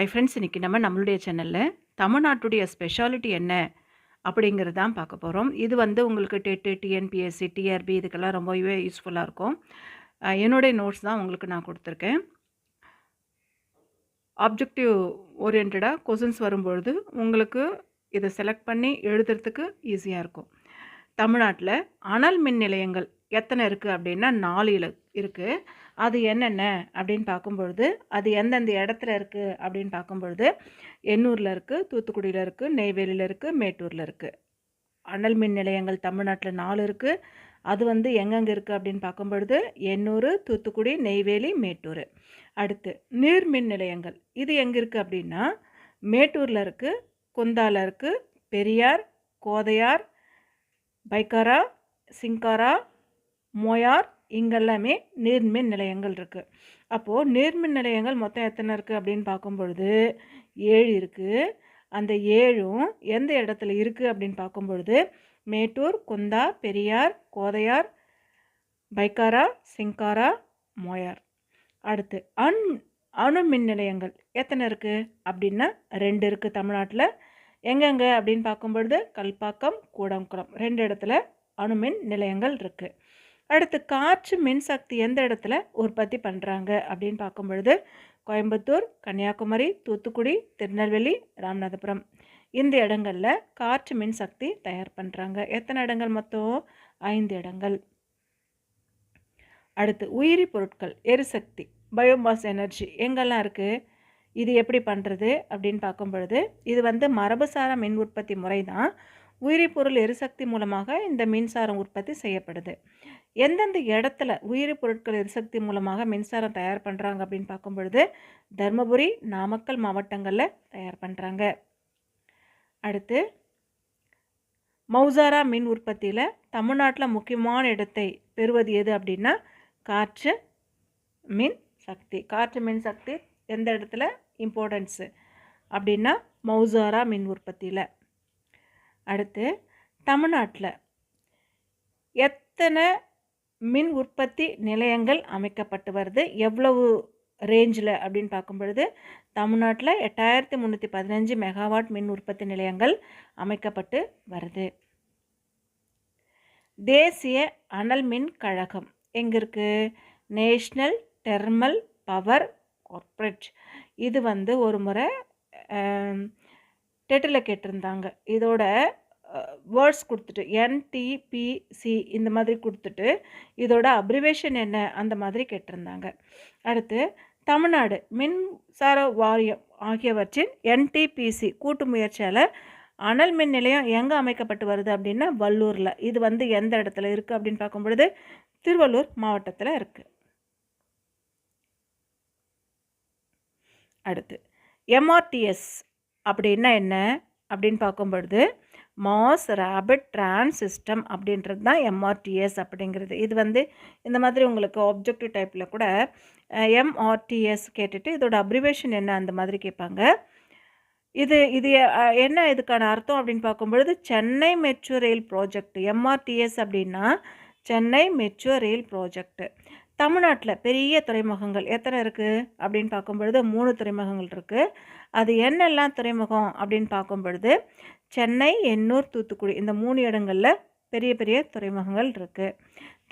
ஐ friends இன்றைக்கி நம்ம நம்மளுடைய சேனலில் தமிழ்நாட்டுடைய ஸ்பெஷாலிட்டி என்ன அப்படிங்கிறது தான் பார்க்க போகிறோம் இது வந்து உங்களுக்கு டெட்டு டிஎன்பிஎஸ்சி டிஆர்பி இதுக்கெல்லாம் ரொம்பவே யூஸ்ஃபுல்லாக இருக்கும். என்னுடைய நோட்ஸ் தான் உங்களுக்கு நான் கொடுத்துருக்கேன். ஆப்ஜெக்டிவ் ஓரியன்டாக கொஷின்ஸ் வரும்பொழுது உங்களுக்கு இதை செலக்ட் பண்ணி எழுதுறதுக்கு ஈஸியாக இருக்கும். தமிழ்நாட்டில் அனல் மின் நிலையங்கள் எத்தனை இருக்குது அப்படின்னா நாலு இல இருக்குது அது என்னென்ன அப்படின்னு பார்க்கும்பொழுது அது எந்தெந்த இடத்துல இருக்குது அப்படின்னு பார்க்கும்பொழுது எண்ணூரில் இருக்குது தூத்துக்குடியில் இருக்குது நெய்வேலியில் இருக்குது மேட்டூரில் இருக்குது அனல் மின் நிலையங்கள் தமிழ்நாட்டில் நாலு இருக்குது அது வந்து எங்கெங்கே இருக்குது அப்படின்னு பார்க்கும்பொழுது எண்ணூர் தூத்துக்குடி நெய்வேலி மேட்டூர். அடுத்து நீர் மின் நிலையங்கள். இது எங்கே இருக்குது அப்படின்னா மேட்டூரில் இருக்குது குந்தால இருக்குது பெரியார் கோதையார் பைக்காரா சிங்காரா மொயார் இங்கெல்லாமே நீர்மின் நிலையங்கள் இருக்குது அப்போது நீர்மின் நிலையங்கள் மொத்தம் எத்தனை இருக்குது அப்படின்னு பார்க்கும் பொழுது ஏழு இருக்குது அந்த ஏழும் எந்த இடத்துல இருக்குது அப்படின்னு பார்க்கும் பொழுது மேட்டூர் குந்தா பெரியார் கோதையார் பைக்காரா சிங்காரா மோயார். அடுத்து அண் அணு மின் நிலையங்கள் எத்தனை இருக்குது அப்படின்னா ரெண்டு இருக்குது தமிழ்நாட்டில். எங்கெங்கே அப்படின்னு பார்க்கும்பொழுது கல்பாக்கம் கூடங்குளம். ரெண்டு இடத்துல அணுமின் நிலையங்கள் இருக்குது அடுத்து காற்று மின்சக்தி எந்த இடத்துல உற்பத்தி பண்ணுறாங்க அப்படின்னு பார்க்கும்பொழுது கோயம்புத்தூர் கன்னியாகுமரி தூத்துக்குடி திருநெல்வேலி ராமநாதபுரம். இந்த இடங்களில் காற்று மின்சக்தி தயார் பண்ணுறாங்க எத்தனை இடங்கள் மொத்தம்? ஐந்து இடங்கள். அடுத்து உயிரி பொருட்கள் எரிசக்தி பயோமாஸ் எனர்ஜி எங்கெல்லாம் இருக்குது இது எப்படி பண்ணுறது அப்படின்னு பார்க்கும் பொழுது இது வந்து மரபுசார மின் உற்பத்தி முறை தான் உயிரி பொருள் எரிசக்தி மூலமாக இந்த மின்சாரம் உற்பத்தி செய்யப்படுது. எந்தெந்த இடத்துல உயிரி பொருட்கள் எரிசக்தி மூலமாக மின்சாரம் தயார் பண்ணுறாங்க அப்படின்னு பார்க்கும் பொழுது தருமபுரி நாமக்கல் மாவட்டங்களில் தயார் பண்ணுறாங்க அடுத்து மௌசாரா மின் உற்பத்தியில் தமிழ்நாட்டில் முக்கியமான இடத்தை பெறுவது எது அப்படின்னா காற்று மின் சக்தி. காற்று மின் சக்தி எந்த இடத்துல? இம்பார்ட்டன்ஸு அப்படின்னா மௌசாரா மின் உற்பத்தியில். அடுத்து தமிழ்நாட்டில் எத்தனை மின் உற்பத்தி நிலையங்கள் அமைக்கப்பட்டு வருது? எவ்வளவு ரேஞ்சில் அப்படின்னு பார்க்கும் பொழுது தமிழ்நாட்டில் எட்டாயிரத்தி முந்நூற்றி பதினஞ்சு மெகாவாட் மின் உற்பத்தி நிலையங்கள் அமைக்கப்பட்டு வருது. தேசிய அனல் மின் கழகம் எங்கே இருக்குது நேஷ்னல் டெர்மல் பவர் கார்ப்பரேட். இது வந்து ஒரு முறை டெட்டில் கேட்டிருந்தாங்க. இதோட வேர்ட்ஸ் கொடுத்துட்டு என்டிபிசி இந்த மாதிரி கொடுத்துட்டு இதோட அப்ரிவேஷன் என்ன அந்த மாதிரி கேட்டிருந்தாங்க. அடுத்து தமிழ்நாடு மின்சார வாரியம் ஆகியவற்றின் என்டிபிசி கூட்டு முயற்சியால் அனல் மின் நிலையம் எங்கே அமைக்கப்பட்டு வருது அப்படின்னா வல்லூரில். இது வந்து எந்த இடத்துல இருக்குது அப்படின்னு பார்க்கும் பொழுது திருவள்ளூர் மாவட்டத்தில் இருக்குது அடுத்து எம்ஆர்டிஎஸ் அப்படின்னா என்ன? அப்படின்னு பார்க்கும்பொழுது மாஸ் ரேபிட் ட்ரான்ஸ் சிஸ்டம் அப்படின்றது தான் எம்ஆர்டிஎஸ் அப்படிங்கிறது. இது வந்து இந்த மாதிரி உங்களுக்கு ஆப்ஜெக்டிவ் டைப்பில் கூட எம்ஆர்டிஎஸ் கேட்டுட்டு இதோட அப்ரிவேஷன் என்ன அந்த மாதிரி கேட்பாங்க. இது இது என்ன இதுக்கான அர்த்தம் அப்படின்னு பார்க்கும்பொழுது Chennai metro rail project MRTS அப்படின்னா சென்னை மெட்ரோ ரயில் ப்ராஜெக்ட் தமிழ்நாட்டில் பெரிய துறைமுகங்கள் எத்தனை இருக்குது அப்படின்னு பார்க்கும் பொழுது மூணு துறைமுகங்கள் இருக்குது அது என்னெல்லாம் துறைமுகம் அப்படின்னு பார்க்கும் பொழுது சென்னை எண்ணூர் தூத்துக்குடி இந்த மூணு இடங்களில் பெரிய பெரிய துறைமுகங்கள் இருக்குது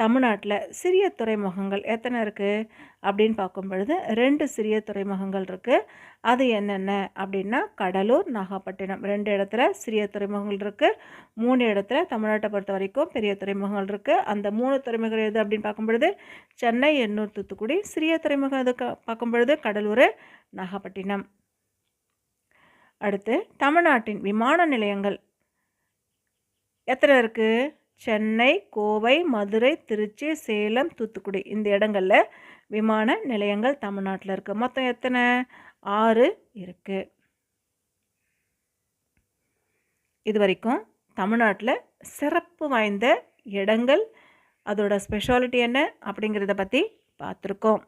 தமிழ்நாட்டில் சிறிய துறைமுகங்கள் எத்தனை இருக்குது அப்படின்னு பார்க்கும் பொழுது ரெண்டு சிறிய துறைமுகங்கள் இருக்குது அது என்னென்ன? அப்படின்னா கடலூர் நாகப்பட்டினம். ரெண்டு இடத்துல சிறிய துறைமுகங்கள் இருக்குது மூணு இடத்துல தமிழ்நாட்டை பொறுத்த வரைக்கும் பெரிய துறைமுகங்கள் இருக்குது அந்த மூணு துறைமுகங்கள் எது அப்படின்னு பார்க்கும் பொழுது சென்னை எண்ணூர் தூத்துக்குடி சிறிய துறைமுகம் எது பார்க்கும் பொழுது கடலூர் நாகப்பட்டினம். அடுத்து தமிழ்நாட்டின் விமான நிலையங்கள். எத்தனை இருக்குது சென்னை கோவை மதுரை திருச்சி சேலம் தூத்துக்குடி இந்த இடங்களில் விமான நிலையங்கள் தமிழ்நாட்டில் இருக்குது மொத்தம் எத்தனை? ஆறு இருக்குது இது வரைக்கும் தமிழ்நாட்டில் சிறப்பு வாய்ந்த இடங்கள் அதோட ஸ்பெஷாலிட்டி என்ன அப்படிங்கிறத பற்றி பார்த்துருக்கோம்.